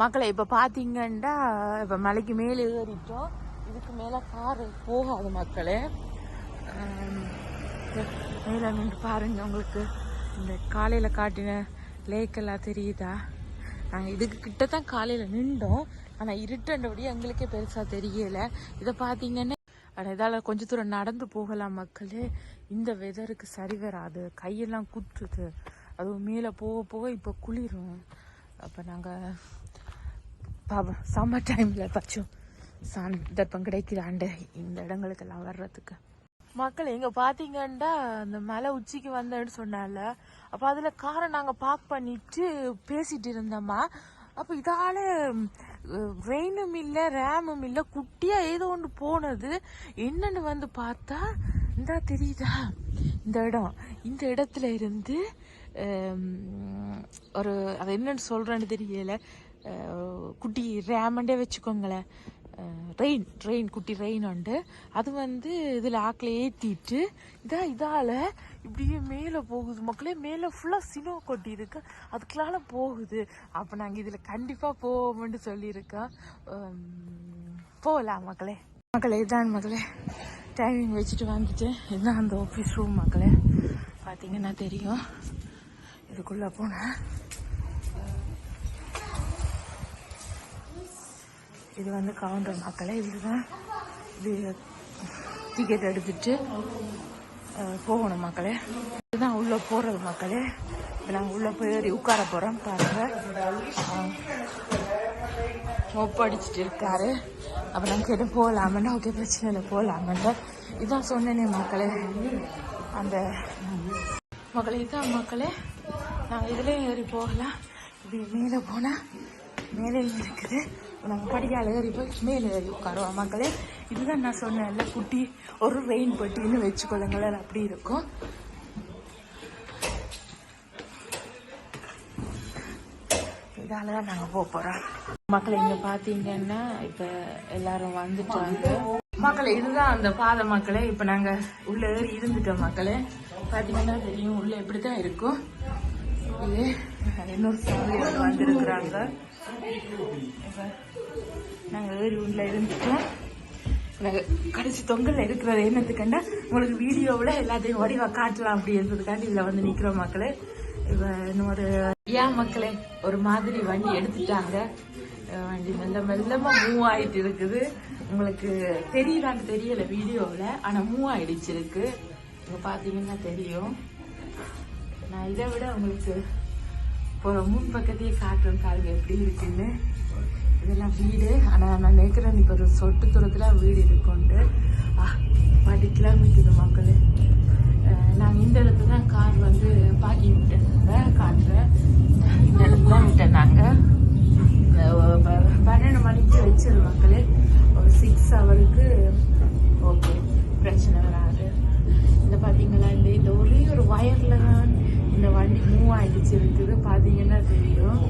மக்களை இப்போ பார்த்தீங்கன்னா இப்போ மலைக்கு மேலே ஏறிட்டோம். இதுக்கு மேலே கார் போகாது மக்களே. ஆம், மேலே நின்று பாருங்க உங்களுக்கு. இந்த காலையில் காட்டின லேக் எல்லாம் தெரியுதா? நாங்கள் இதுக்கு கிட்ட தான் காலையில் நின்றோம். ஆனால் இருட்டண்டபடி எங்களுக்கே பெருசாக தெரியல. இதை பார்த்தீங்கன்னா ஆனால் இதால் கொஞ்ச தூரம் நடந்து போகலாம் மக்களே. இந்த வெதருக்கு சரி வராது. கையெல்லாம் குத்துது. அதுவும் மேலே போக போக இப்போ குளிரும். அப்போ நாங்கள் பாவம் சம்மர் டைமில் பச்சும் சந்தர்ப்பம் கிடைக்கிறாண்டு இந்த இடங்களுக்கெல்லாம் வர்றதுக்கு. மக்கள் எங்க பாத்தீங்கன்னா அந்த மலை உச்சிக்கு வந்தேன்னு சொன்னால அப்ப அதுல காரை நாங்க பார்க் பண்ணிட்டு பேசிட்டு இருந்தோமா அப்ப இதால ரெயினும் இல்ல ரேமும் இல்ல குட்டியா ஏதோ ஒன்று போனது. என்னன்னு வந்து பார்த்தா இந்தா தெரியுதா? இந்த இடம். இந்த இடத்துல இருந்து ஒரு அது என்னன்னு சொல்றேன்னு தெரியல. குட்டி ரேமண்டே வச்சுக்கோங்களேன். ரெயின் ரெயின் குட்டி ரெயின் உண்டு. அது வந்து இதில் ஆக்கில் ஏற்றிட்டு இதா இதால் இப்படியே மேலே போகுது. மக்களே மேலே ஃபுல்லாக சினோ கொட்டி இருக்கு அதுக்குள்ளால போகுது. அப்போ நாங்கள் இதில் கண்டிப்பாக போவோம்னு சொல்லியிருக்கோம். போகலாம் மக்களே. மக்களே இதான் மக்களே. டைமிங் வச்சுட்டு வந்துட்டேன். இதுதான் அந்த ஆஃபீஸ் ரூம் மக்களே. பார்த்தீங்கன்னா தெரியும். இதுக்குள்ளே போனேன். இது வந்து கவுண்டர் மக்களே இதுதான் இது டிக்கெட் எடுத்துட்டு போகணும் மக்களே இதுதான் உள்ளே போகிறது மக்களே இப்போ நாங்கள் உள்ளே போய் ஏறி உட்கார போகிறோம் பாருங்க. மொப்பு இருக்காரு. அப்போ நாங்கள் கேட்டு போகலாமண்டா ஓகே பிரச்சனை இல்லை போகலாமண்டா இதான் சொன்னேனே மக்களே அந்த மக்களே இதான் மக்களே நாங்கள் இதுலேயும் ஏறி போகலாம். இப்படி மேலே போனால் மேலே இருக்குது. நாங்கள் படிக்கால ஏறி போய் மேலே ஏறி உட்காருவோம். மக்களே இதுதான் நான் சொன்னேன்ல குட்டி ஒரு ரெயின் பெட்டின்னு வச்சுக்கொள்ளுங்களேன் அப்படி இருக்கும். இதால தான் நாங்கள் போக போகிறோம் மக்களை இங்கே பார்த்தீங்கன்னா இப்போ எல்லாரும் வந்துட்டாங்க. மக்களே இதுதான் அந்த பாதை மக்களே. இப்போ நாங்கள் உள்ள ஏறி இருந்துட்டோம் மக்களே. பார்த்தீங்கன்னா தெரியும் உள்ள எப்படி தான் இருக்கும். இது இன்னொரு ஃபேமிலி வந்திருக்கிறாங்க. நாங்கள் நாங்க இருந்துட்டோம். கடைசி தொங்கல்ல இருக்கிறது என்னத்துக்கண்டா உங்களுக்கு வீடியோவில் எல்லாத்தையும் வடிவா காட்டலாம் அப்படின்றதுக்காண்டி இதுல வந்து நிற்கிற மக்களே. இப்ப இன்னொரு ஏன் மக்களே ஒரு மாதிரி வண்டி எடுத்துட்டாங்க. வண்டி மெல்ல மெல்லமா மூவ் ஆயிட்டு இருக்குது. உங்களுக்கு தெரியலான்னு தெரியல வீடியோவில் ஆனா மூவ் ஆயிடுச்சு இருக்கு. பார்த்தீங்கன்னா பாத்தீங்கன்னா தெரியும். நான் இதை விட உங்களுக்கு இப்போ முன் பக்கத்தையே காட்டுறோம் பாருங்க எப்படி இருக்குன்னு. இதெல்லாம் வீடு. ஆனால் நான் நினைக்கிறேன் இப்போ ஒரு சொட்டு தூரத்தில் வீடு இருக்குண்டு ஆ பாட்டி கிலோமீட்டர் மக்கள். நான் இந்த இடத்துல தான் கார் வந்து பாக்கி விட்டேன். காட்டுறேன் இந்த இடத்துல தான் விட்டேன் நாங்கள் பன்னெண்டு மணிக்கு வச்சிரு மக்களே. ஒரு சிக்ஸ் ஹவருக்கு ஓகே பிரச்சனை வராது. இந்த பார்த்தீங்களா இந்த இந்த ஒரே ஒரு வயர்ல தான் இந்த வண்டி மூவ் ஆயிடுச்சு. இருக்குது. பாத்தீங்கன்னா தெரியும்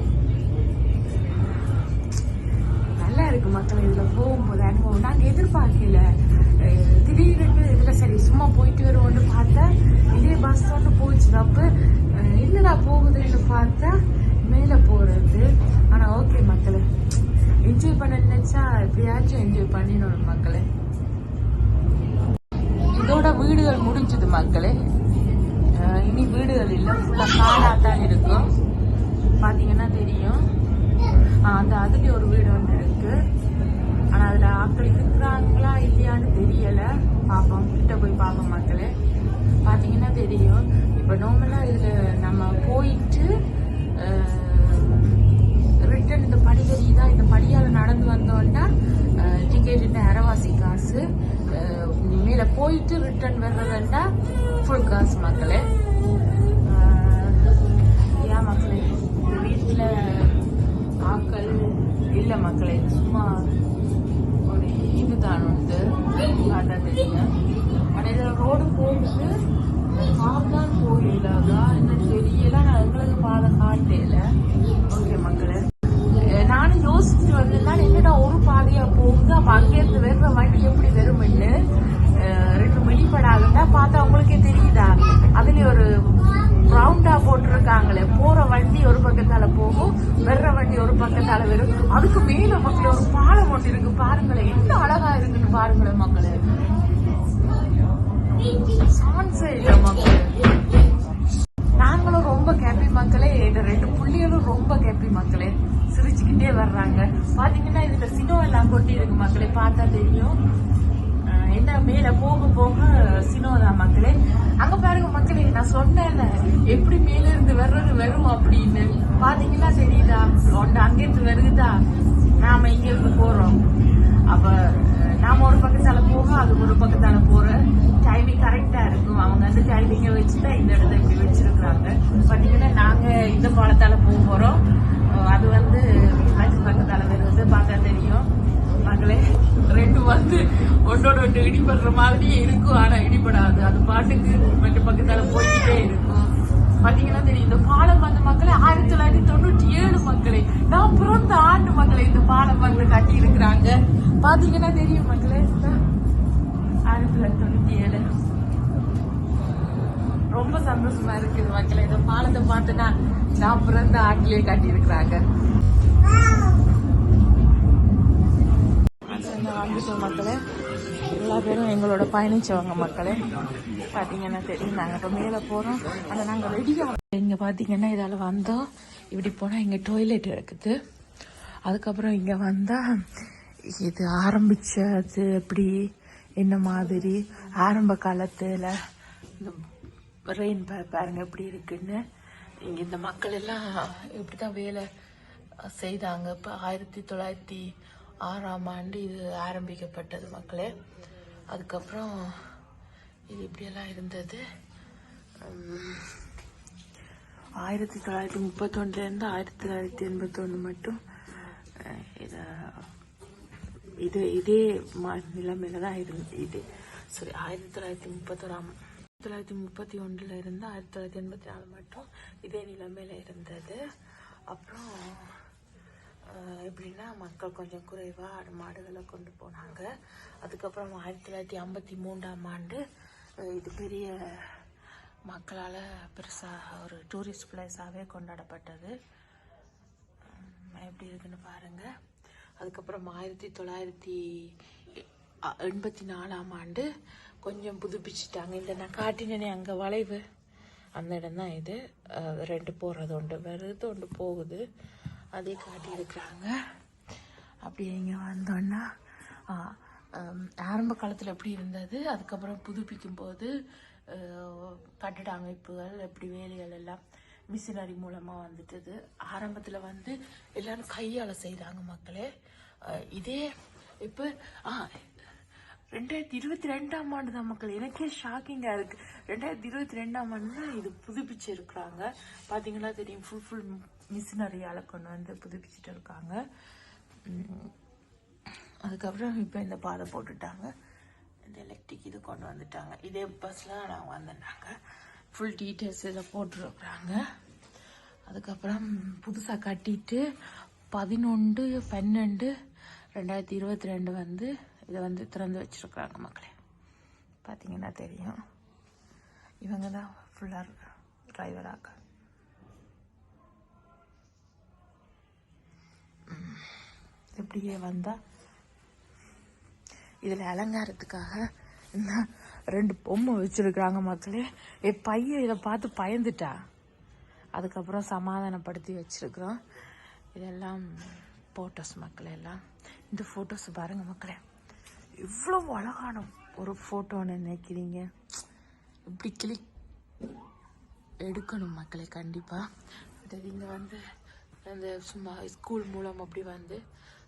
நல்லா இருக்கு மக்கள் இதுல போகும்போது அனுபவம். நாங்க எதிர்பார்க்கல. திடீர்னு இதுல சரி சும்மா போயிட்டு வருவோம்னு பார்த்தா இதே பஸ் ஒன்று போச்சு. அப்ப என்னடா போகுதுன்னு பார்த்தா மேல போறது. ஆனா ஓகே மக்களே. என்ஜாய் பண்ண நினைச்சா எப்படியாச்சும் என்ஜாய் பண்ணிடணும் மக்களே. இதோட வீடுகள் முடிஞ்சது மக்களே. இனி வீடுகள் இல்லை ஃபுல்லாக காடாக தான் இருக்கும். பார்த்தீங்கன்னா தெரியும். அந்த அதுலேயும் ஒரு வீடு ஒன்று இருக்கு. ஆனால் அதில் ஆட்கள் இருக்கிறாங்களா இல்லையான்னு தெரியலை. பார்ப்போம் கிட்ட போய் பார்ப்போம் மக்களே. பார்த்தீங்கன்னா தெரியும். இப்போ நார்மலாக இதில் நம்ம போயிட்டு ரிட்டன் இந்த படி தெரியுதா இந்த படியால் நடந்து வந்தோன்னா டிக்கெட் அரைவாசி காசு. மேலே போயிட்டு ரிட்டர்ன் வர்றதுன்னா ஃபுல் காசு மக்களே. மேல வரும் அதுக்கு மேல மக்கள் ஒரு பாலம் ஒன்று இருக்கு. பாருங்களேன் என்ன அழகா இருக்குன்னு பாருங்களேன் மக்களே. சான்ஸே நாங்களும் ரொம்ப கேப்பி மக்களே. இந்த ரெண்டு புள்ளிகளும் ரொம்ப கேப்பி மக்களே. சிரிச்சுக்கிட்டே வர்றாங்க. பாத்தீங்கன்னா இதுல சினோ எல்லாம் கொட்டி இருக்கு மக்களே. பார்த்தா தெரியும். என்ன மேல போக போக சினோதா மக்களே அங்க பாருங்க மக்களே நான் சொன்னேன் எப்படி மேல இருந்து வர்றது வரும் அப்படின்னு. பாத்தீங்களா தெரியுதா? ஒன்று அங்கிருந்து வருதுதா நாம இங்க இருந்து போறோம். அப்ப நாம ஒரு பக்கத்தால போக அது ஒரு பக்கத்தால போற டைமிங் கரெக்டா இருக்கும். அவங்க வந்து டைமிங்க வச்சுதான் இந்த இடத்த இப்படி வச்சிருக்கிறாங்க. பாத்தீங்கன்னா ஒன்றோட ஒன்று இடிபடுற மாதிரியே இருக்கும் ஆனா இடிபடாது. அது பாட்டுக்கு மற்ற பக்கத்தால போய்கிட்டே இருக்கும். பாத்தீங்கன்னா தெரியும் இந்த பாலம் வந்து மக்களே ஆயிரத்தி தொள்ளாயிரத்தி தொண்ணூற்றி ஏழு மக்களே நான் பிறந்த ஆண்டு மக்களே இந்த பாலம் வந்து கட்டி இருக்கிறாங்க பாத்தீங்கன்னா தெரியும் மக்களே ஆயிரத்தி தொள்ளாயிரத்தி தொண்ணூத்தி ஏழு. ரொம்ப சந்தோஷமா இருக்குது மக்களே. இந்த பாலத்தை பார்த்துனா நான் பிறந்த ஆண்டிலே கட்டி இருக்கிறாங்க வந்துட்டோம் மக்களே எல்லா பேரும் எங்களோட பயணிச்சவங்க மக்களே. பார்த்தீங்கன்னா தெரியும் நாங்கள் இப்போ மேலே போகிறோம் ஆனால் நாங்கள் ரெடியாக இங்கே பார்த்தீங்கன்னா இதால் வந்தோம் இப்படி போனால் இங்கே டாய்லெட் இருக்குது. அதுக்கப்புறம் இங்கே வந்தால் இது ஆரம்பிச்சது எப்படி? என்ன மாதிரி? ஆரம்ப காலத்தில் இந்த ரெயின் பாருங்க எப்படி இருக்குன்னு. இங்கே இந்த மக்கள் எல்லாம் இப்படி தான் வேலை செய்தாங்க. இப்போ ஆயிரத்தி தொள்ளாயிரத்தி ஆறாம் ஆண்டு இது ஆரம்பிக்கப்பட்டது மக்களே. அதுக்கப்புறம் இது இப்படியெல்லாம் இருந்தது. ஆயிரத்தி தொள்ளாயிரத்தி முப்பத்தொன்னுலேருந்து ஆயிரத்தி தொள்ளாயிரத்தி எண்பத்தொன்று மட்டும் இதை இது இதே மா- நிலைமையில தான் இருந்து இது. சரி ஆயிரத்தி தொள்ளாயிரத்தி முப்பத்தொராம் ஆயிரத்தி தொள்ளாயிரத்தி முப்பத்தி ஒன்றில் இருந்து ஆயிரத்தி தொள்ளாயிரத்தி எண்பத்தி நாலு மட்டும் இதே நிலைமையில இருந்தது. அப்புறம் எப்படின்னா மக்கள் கொஞ்சம் குறைவாக ஆடு மாடுகளை கொண்டு போனாங்க. அதுக்கப்புறம் ஆயிரத்தி தொள்ளாயிரத்தி ஐம்பத்தி மூன்றாம் ஆண்டு இது பெரிய மக்களால் பெருசாக ஒரு டூரிஸ்ட் பிளேஸாகவே கொண்டாடப்பட்டது. எப்படி இருக்குன்னு பாருங்கள் அதுக்கப்புறம் ஆயிரத்தி தொள்ளாயிரத்தி எண்பத்தி நாலாம் ஆண்டு கொஞ்சம் புதுப்பிச்சிட்டாங்க. இந்த நான் காட்டினேனே அங்கே வளைவு. அந்த இடம் தான் இது ரெண்டு போகிறது உண்டு. வருது ஒன்று போகுது. அதே காட்டியிருக்கிறாங்க. அப்படி இங்கே வந்தோன்னா ஆரம்ப காலத்தில் எப்படி இருந்தது? அதுக்கப்புறம் புதுப்பிக்கும் போது கட்டிட அமைப்புகள் எப்படி வேலைகள் எல்லாம் மிஷினரி மூலமாக வந்துட்டது. ஆரம்பத்தில் வந்து எல்லாரும் கையால் செய்கிறாங்க மக்களே. இதே இப்போ ஆ ரெண்டாயிரத்தி இருபத்தி ரெண்டாம் ஆண்டு தான் மக்கள். எனக்கே ஷாக்கிங்காக இருக்குது ரெண்டாயிரத்தி இருபத்தி ரெண்டாம் ஆண்டு தான் இது புதுப்பிச்சு இருக்கிறாங்க பார்த்தீங்களா தெரியும் ஃபுல் ஃபுல் மிஷினரியால் கொண்டு வந்து புதுப்பிச்சுட்டு இருக்காங்க. அதுக்கப்புறம் இப்போ இந்த பாதை போட்டுட்டாங்க. இந்த எலக்ட்ரிக் இது கொண்டு வந்துட்டாங்க. இதே பஸ்ஸில் நாங்கள் வந்துட்டாங்க ஃபுல் டீட்டெயில்ஸ் இதில் போட்டுருக்குறாங்க. அதுக்கப்புறம் புதுசாக கட்டிட்டு பதினொன்று பன்னெண்டு ரெண்டாயிரத்தி இருபத்தி ரெண்டு வந்து இதை வந்து திறந்து வச்சிருக்கிறாங்க மக்களே. பார்த்தீங்கன்னா தெரியும். இவங்க தான் ஃபுல்லாக டிரைவராக இப்படியே வந்தால் இதில் அலங்காரத்துக்காக ரெண்டு பொம்மை வச்சிருக்கிறாங்க மக்களே. என் பையன் இதை பார்த்து பயந்துட்டா. அதுக்கப்புறம் சமாதானப்படுத்தி வச்சிருக்கிறோம். இதெல்லாம் ஃபோட்டோஸ் மக்களே எல்லாம். இந்த ஃபோட்டோஸ் பாருங்க மக்களே. இவ்வளோ அழகான ஒரு ஃபோட்டோன்னு நினைக்கிறீங்க? இப்படி கிளிக் எடுக்கணும் மக்களே கண்டிப்பாக அது நீங்கள் வந்து அந்த சும்மா ஸ்கூல் மூலம் அப்படி வந்து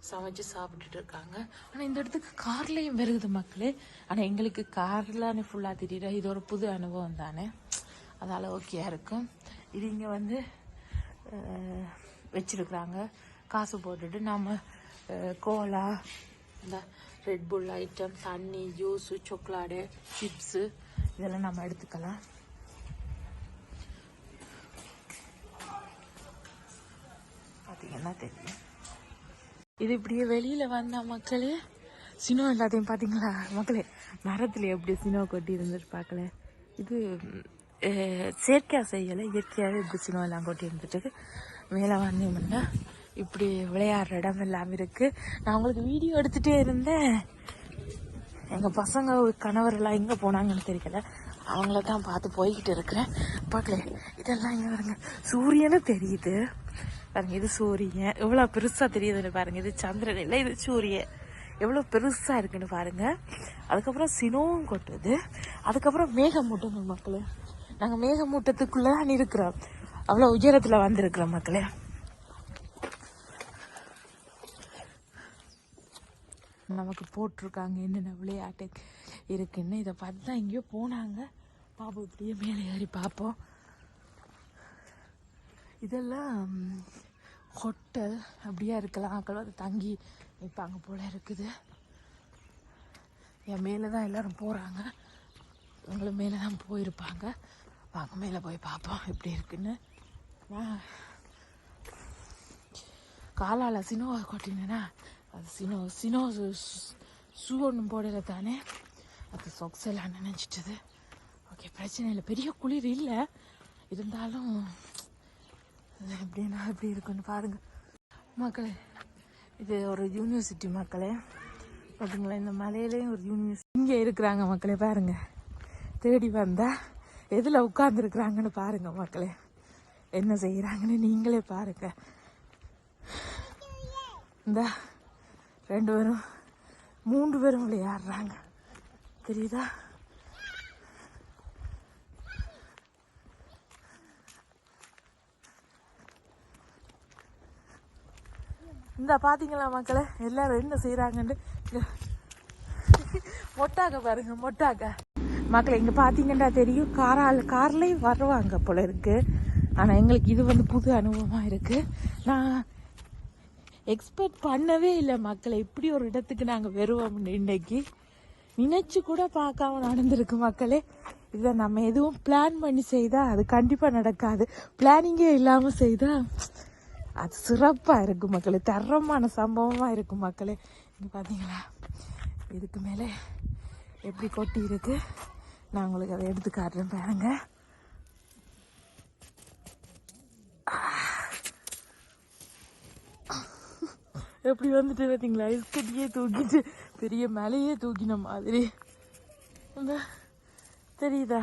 சமைச்சு சாப்பிட்டுட்டு இருக்காங்க ஆனால் இந்த இடத்துக்கு கார்லேயும் வருகுது மக்களே. ஆனால் எங்களுக்கு கார்லானே ஃபுல்லாக தெரியல இது ஒரு புது அனுபவம் தானே. அதால் ஓகேயா இருக்கும் இது இங்கே வந்து வச்சுருக்குறாங்க வச்சிருக்கிறாங்க. காசு போட்டுட்டு நம்ம கோலா இந்த ரெட் புல் ஐட்டம் தண்ணி ஜூஸு சாக்லேட்டு சிப்ஸு இதெல்லாம் நம்ம எடுத்துக்கலாம். பார்த்தீங்கன்னா தெரியும்? இது இப்படியே வெளியில வந்த மக்களே சினோ எல்லாத்தையும் பார்த்தீங்களா மக்களே மரத்துல எப்படி சினோ கொட்டி இருந்துட்டு பார்க்கல. இது செயற்கையாக செய்யலை இயற்கையாகவே இப்படி சினோ எல்லாம் கொட்டி இருந்துட்டு மேலே வந்தீங்கன்னா இப்படி விளையாடுற இடம் எல்லாம் இருக்கு. நான் உங்களுக்கு வீடியோ எடுத்துட்டே இருந்தேன். எங்கள் பசங்க கணவர் எல்லாம் எங்கே போனாங்கன்னு தெரியல. அவங்கள தான் பார்த்து போய்கிட்டு இருக்கிறேன். பார்க்கல இதெல்லாம் இங்கே வருங்க சூரியனும் தெரியுது. பாருங்க இது சூரியன். எவ்வளோ பெருசாக தெரியுதுன்னு பாருங்க இது சந்திரன் இல்லை இது சூரியன். எவ்வளோ பெருசாக இருக்குன்னு பாருங்க. அதுக்கப்புறம் சினோவும் கொட்டுது. அதுக்கப்புறம் மேகமூட்டம் மக்களே. நாங்கள் மேகமூட்டத்துக்குள்ளே தான் இருக்கிறோம் அவ்வளோ உயரத்தில் வந்திருக்கிறோம் மக்களே. நமக்கு போட்டிருக்காங்க என்னென்ன விளையாட்டு இருக்குன்னு. இதை பார்த்து தான் எங்கேயோ போனாங்க. பாப்போம் இப்படியே மேலே ஏறி பார்ப்போம். இதெல்லாம் ஹோட்டல் அப்படியே இருக்கலாம். ஆக்கள் வந்து தங்கி நிற்பாங்க போல இருக்குது. என் மேலே தான் எல்லோரும் போகிறாங்க அவங்களும் மேலே தான் போயிருப்பாங்க. வாங்க மேலே போய் பார்ப்போம் எப்படி இருக்குன்னு. நான் காலால் சினோவை கொட்டினேன்னா அது சினோ சினோ ஷூ ஒன்றும் போடல தானே. அது சொக்ஸ் எல்லாம் நினச்சிட்டது. ஓகே பிரச்சனை இல்லை. பெரிய குளிர் இல்லை. இருந்தாலும் எப்படின்னா எப்படி இருக்குன்னு பாருங்க. மக்களே இது ஒரு யூனிவர்சிட்டி மக்களே. பார்த்தீங்களா இந்த மலையிலேயும் ஒரு யூனிவர்சிட்டி இங்கே இருக்கிறாங்க மக்களே பாருங்க. தேடி வந்தா எதில் உட்காந்துருக்குறாங்கன்னு பாருங்க மக்களே. என்ன செய்கிறாங்கன்னு நீங்களே பாருங்க. இந்த ரெண்டு பேரும் மூன்று பேரும் விளையாடுறாங்க. தெரியுதா? இந்த பாத்தீங்களா மக்களை? எல்லாரும் என்ன செய்யறாங்கன்னு மொட்டாக்க பாருங்க மொட்டாக்க மக்களை இங்க பாத்தீங்கன்னா தெரியும் காரால் கார்லயும் வருவாங்க போல இருக்கு. ஆனா எங்களுக்கு இது வந்து புது அனுபவமா இருக்கு. நான் எக்ஸ்பெக்ட் பண்ணவே இல்லை மக்களை இப்படி ஒரு இடத்துக்கு நாங்கள் வருவோம் இன்னைக்கு. நினைச்சு கூட பார்க்காம நடந்திருக்கு மக்களே. இதை நம்ம எதுவும் பிளான் பண்ணி செய்தா அது கண்டிப்பாக நடக்காது. பிளானிங்கே இல்லாமல் செய்தா அது சிறப்பாக இருக்கும் மக்களே. தரமான சம்பவமாக இருக்கும் மக்களே. இங்கே பார்த்தீங்களா இதுக்கு மேலே எப்படி கொட்டி இருக்கு? நான் உங்களுக்கு அதை எடுத்து காட்டுறேன் பாருங்க. எப்படி வந்துட்டு பார்த்தீங்களா ஐஸ்கட்டியே தூக்கிட்டு பெரிய மலையே தூக்கின மாதிரி. தெரியுதா?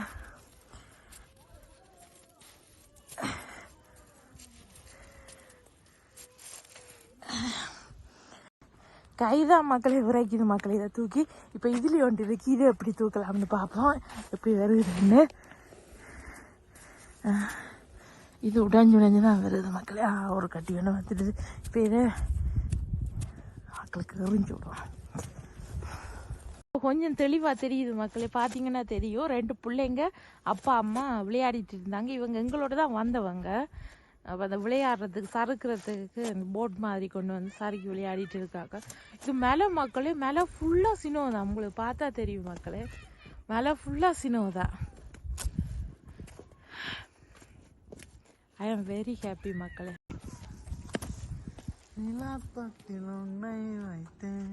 கைதான் மக்களை உரைக்குது மக்களை இதை தூக்கி. இப்போ இதுலேயும் ஒன்று இருக்கு. இதை எப்படி தூக்கலாம்னு பார்ப்போம். எப்படி வருதுன்னு. இது உடைஞ்சு உடைஞ்சு தான் வருது மக்களே. ஒரு கட்டி வேணும் வந்துடுது. இப்போ இதை மக்களுக்கு எறிஞ்சு விடுவோம். கொஞ்சம் தெளிவா தெரியுது மக்களே. பாத்தீங்கன்னா தெரியும். ரெண்டு பிள்ளைங்க அப்பா அம்மா விளையாடிட்டு இருந்தாங்க. இவங்க எங்களோட தான் வந்தவங்க. அப்போ அந்த விளையாடுறதுக்கு சறுக்கிறதுக்கு அந்த போட் மாதிரி கொண்டு வந்து சறுக்கி விளையாடிட்டு இருக்காங்க. இது மலை மக்களே மலை ஃபுல்லாக சினோ தான் உங்களுக்கு பார்த்தா தெரியும் மக்களே. மலை ஃபுல்லாக சினோ தான் ஐ ஆம் வெரி ஹாப்பி மக்களே. நிலாப்பத்தில் உன்னை வைத்தேன்.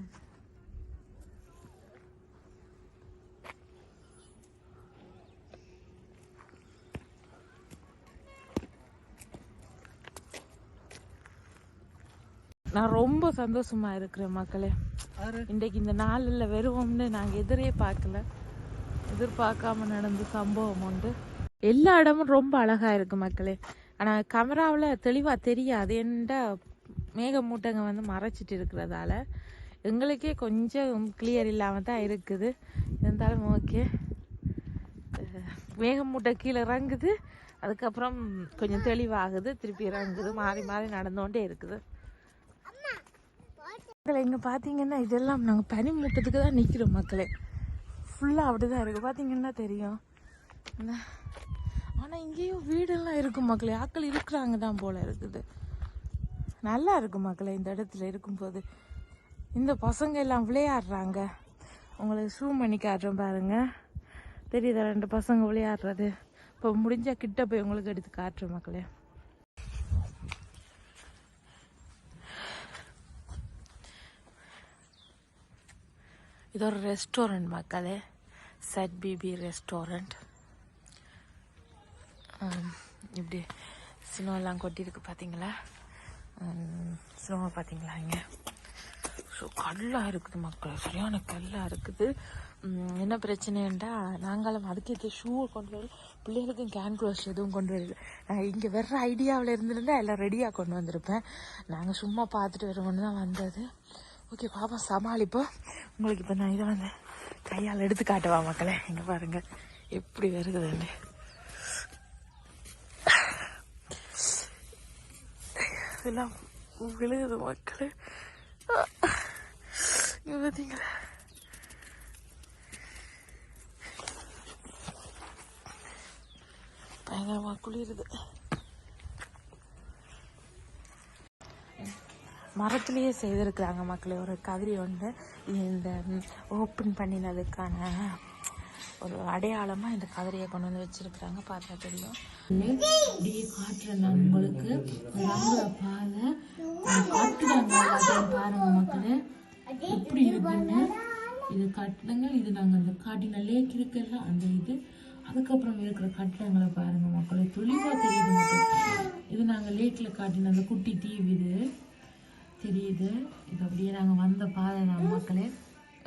நான் ரொம்ப சந்தோஷமா இருக்கிறேன் மக்களே. இன்றைக்கு இந்த நாளில் வருவோம்னு நாங்கள் எதிரே பார்க்கல. எதிர்பார்க்காம நடந்த சம்பவம் உண்டு. எல்லா இடமும் ரொம்ப அழகா இருக்கு மக்களே. ஆனால் கேமராவில் தெளிவாக தெரியாது. ஏன்டா மேகமூட்டங்க வந்து மறைச்சிட்டு இருக்கிறதால எங்களுக்கே கொஞ்சம் கிளியர் இல்லாமல் தான் இருக்குது. இருந்தாலும் ஓகே மேகமூட்டை கீழே இறங்குது. அதுக்கப்புறம் கொஞ்சம் தெளிவாகுது. திருப்பி இறங்குது. மாறி மாறி நடந்தோண்டே இருக்குது. மக்களை இங்கே பார்த்தீங்கன்னா இதெல்லாம் நாங்கள் பனி மூட்டத்துக்கு தான் நிற்கிறோம் மக்களே. ஃபுல்லாக அப்படி தான் இருக்குது பார்த்தீங்கன்னா தெரியும். ஆனால் இங்கேயும் வீடெல்லாம் இருக்கும் மக்களே. ஆக்கள் இருக்கிறாங்க தான் போல் இருக்குது. நல்லா இருக்கும் மக்களே இந்த இடத்துல இருக்கும்போது. இந்த பசங்க எல்லாம் விளையாடுறாங்க. உங்களுக்கு ஷூ பண்ணி காட்டுறோம் பாருங்க. தெரியுதா ரெண்டு பசங்க விளையாடுறது? இப்போ முடிஞ்சால் கிட்ட போய் உங்களுக்கு எடுத்து காட்டுறோம் மக்களே. இது ஒரு ரெஸ்டாரண்ட் மக்களே சட் பிபி ரெஸ்டாரண்ட் இப்படி ஸ்னோலாம் கொட்டியிருக்கு பார்த்தீங்களா? Um, ஸ்னோவை பார்த்தீங்களா இங்கே? ஸோ கல்லாக இருக்குது மக்கள் சரியான கல்லாக இருக்குது. Um, என்ன பிரச்சனைண்டா நாங்களும் அதுக்கேற்ற ஷூவை கொண்டு வரல பிள்ளைகளுக்கும் கேன் க்ளோஸ் எதுவும் கொண்டு வரல. நான் இங்கே வர்ற ஐடியாவில் இருந்திருந்தால் எல்லாம் ரெடியாக கொண்டு வந்திருப்பேன். நாங்கள் சும்மா பார்த்துட்டு வருவோம்னு தான் வந்தது. ஓகே பாப்பா சமாளிப்போம். உங்களுக்கு இப்போ நான் இதை வந்து கையால் எடுத்து காட்டுவா மக்களே? இங்கே பாருங்க. எப்படி வருகுதுன்னு இதெல்லாம் விழுகுது மக்களே. இங்கே பார்த்தீங்களா பயங்கரமாக குளிருது. மரத்துலேயே செய்திருக்கிறாங்க மக்களே. ஒரு கதிரி ஒன்று இந்த ஓப்பன் பண்ணினதுக்கான ஒரு அடையாளமா இந்த கதிரியை கொண்டு வந்து வச்சுருக்குறாங்க. பார்த்தா தெரியும். அப்படியே காட்டுறேன் நான் உங்களுக்கு. பாதை காட்டுறாங்க எல்லாத்தையும் பாருங்க மக்களே. எப்படி இருக்குன்னு? இது கட்டிடங்கள் இது நாங்கள் இந்த காட்டின லேக் இருக்குல்ல அந்த இது. அதுக்கப்புறம் இருக்கிற கட்டிடங்களை பாருங்க மக்களை. தெளிவா தெரியுது மக்கள். இது நாங்கள் லேக்கில் காட்டின அந்த குட்டி தீவு இது தெரியுது. இது அப்படியே நாங்கள் வந்த பாதை தான் மக்களே.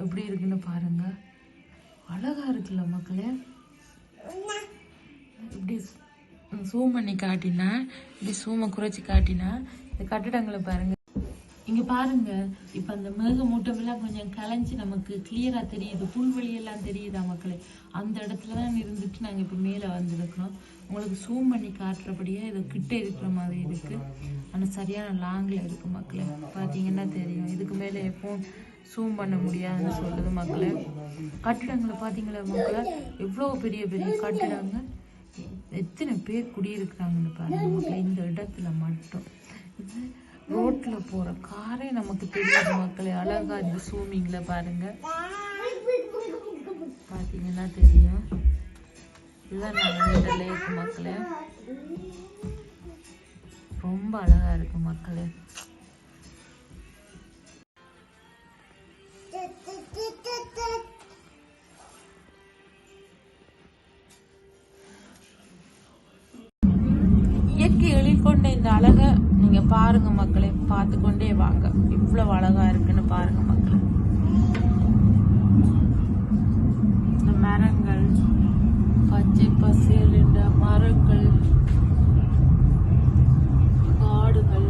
எப்படி இருக்குன்னு பாருங்க. அழகா இருக்குல்ல மக்களே. இப்படி சூம் பண்ணி காட்டினா இப்படி சூமை குறைச்சி காட்டினா இந்த கட்டிடங்களை பாருங்க. இங்க பாருங்க இப்ப அந்த மேகமூட்டம் எல்லாம் கொஞ்சம் கலைஞ்சு நமக்கு கிளியரா தெரியுது. புல்வெளி எல்லாம் தெரியுதா மக்களே? அந்த இடத்துல தான் இருந்துட்டு நாங்க இப்ப மேல வந்திருக்கிறோம். உங்களுக்கு சூம் பண்ணி காட்டுறபடியே இது கிட்ட இருக்கிற மாதிரி இருக்கு. ஆனா சரியான லாங்ல இருக்கு மக்களே. பாத்தீங்கன்னா தெரியும். இதுக்கு மேல ஃபோன் சூம் பண்ண முடியாதுன்னு சொல்லுது மக்களே. கட்டிடங்களை பாத்தீங்களா மக்களே? எவ்வளவு பெரிய பெரிய கட்டிடங்கள். எத்தனை பேர் குடியிருக்கிறாங்கன்னு பாருங்க மக்களே. இந்த இடத்துல மட்டும். இது ரோட்ல போற காரே நமக்கு தெரியாது மக்களே. அழகா இந்த சூமிங்ல பாருங்க. பாத்தீங்கன்னா தெரியும். இதுதான் நாங்கள் இந்த மக்களே. ரொம்ப அழகா இருக்கு மக்களே. பாருங்க மக்களே பார்த்து கொண்டே வாங்க. இவ்வளவு அழகா இருக்குன்னு பாருங்க மக்களே. இந்த மரங்கள் பச்சை பசேலுண்ட மரங்கள் காடுகள்